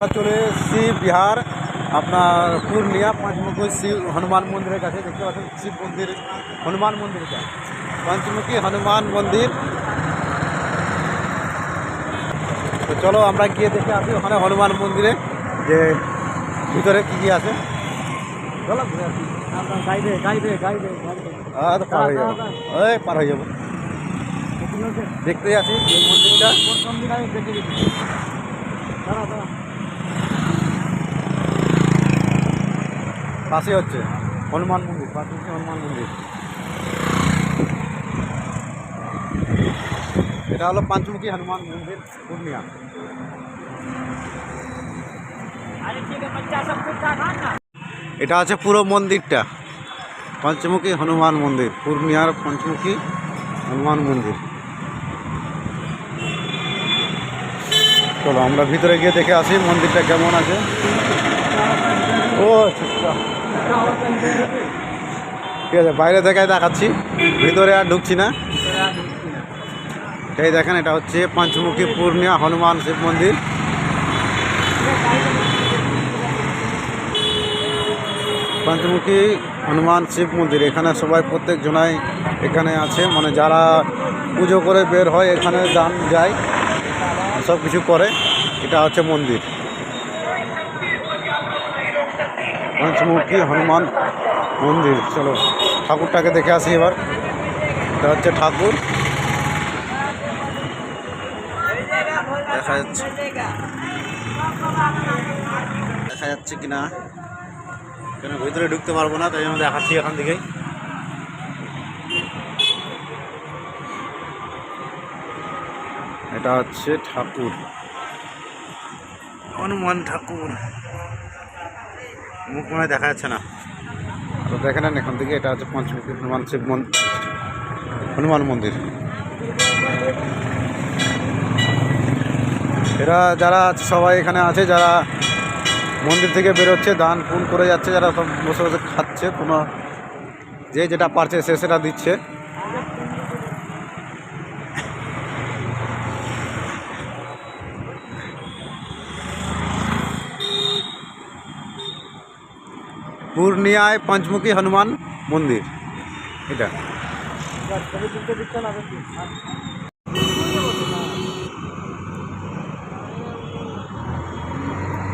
আমরা চলে এসেছি বিহার আপনার পূর্ণিয়া পঞ্চমুখী শিব হনুমান মন্দিরের কাছে। দেখতে পাচ্ছেন শিব মন্দির হনুমান মন্দিরটা পঞ্চমুখী হনুমান মন্দির। তো চলো আমরা গিয়ে দেখে আসি ওখানে হনুমান মন্দিরে যে ভিতরে কী কী আছে। চলো ঘুরে আসি। গাইবে গাইবে গাইবে গাইবে আহ, তো পার হয়ে যাব। ওই পার হয়ে যাব। দেখতে আসি এই মন্দিরটা। প্রথম দিন আমি দেখে দিচ্ছি দাঁড়া দাঁড়া পাশে হচ্ছে। হনুমান মন্দির, পাশে হচ্ছে হনুমান মন্দির। এটা হলো পাঞ্চমুখী হনুমান মন্দির, পূর্ণিয়া। এটা আছে পুরো মন্দিরটা। পঞ্চমুখী হনুমান মন্দির, পূর্ণিয়ার পঞ্চমুখী হনুমান মন্দির। চলো আমরা ভিতরে গিয়ে দেখে আসি মন্দিরটা কেমন আছে। ও আচ্ছা। ঠিক আছে, বাইরে থেকে দেখাচ্ছি। ভিতরে আর ঢুকছি না। এই দেখেন, এটা হচ্ছে পঞ্চমুখী পূর্ণিয়া হনুমান শিব মন্দির। পঞ্চমুখী হনুমান শিব মন্দির, এখানে সবাই প্রত্যেক জনাই এখানে আছে। মানে যারা পুজো করে বের হয়, এখানে দান যায় সব কিছু করে। এটা হচ্ছে মন্দির। পঞ্চমুখী হনুমান মন্দির। চলো, ঠাকুরটাকে দেখে আসি এবার। এটা হচ্ছে ঠাকুর। দেখা যাচ্ছে। দেখা যাচ্ছে কিনা কেন ভিতরে ঢুকতে পারব না, তাই জন্য দেখাচ্ছি এখান থেকেই। এটা হচ্ছে ঠাকুর। হনুমান ঠাকুর। মুখ মনে দেখা যাচ্ছে না। তো দেখে নেন, এখান থেকে এটা হচ্ছে পঞ্চমুখী হনুমান শিব মন্দির হনুমান মন্দির। এরা যারা সবাই এখানে আছে, যারা মন্দির থেকে বেরোচ্ছে, দান পুন করে যাচ্ছে, যারা সব বসে বসে খাচ্ছে, কোনো যে যেটা পারছে সে সেটা দিচ্ছে। পূর্ণিয়ায় পঞ্চমুখী হনুমান মন্দির। এটা।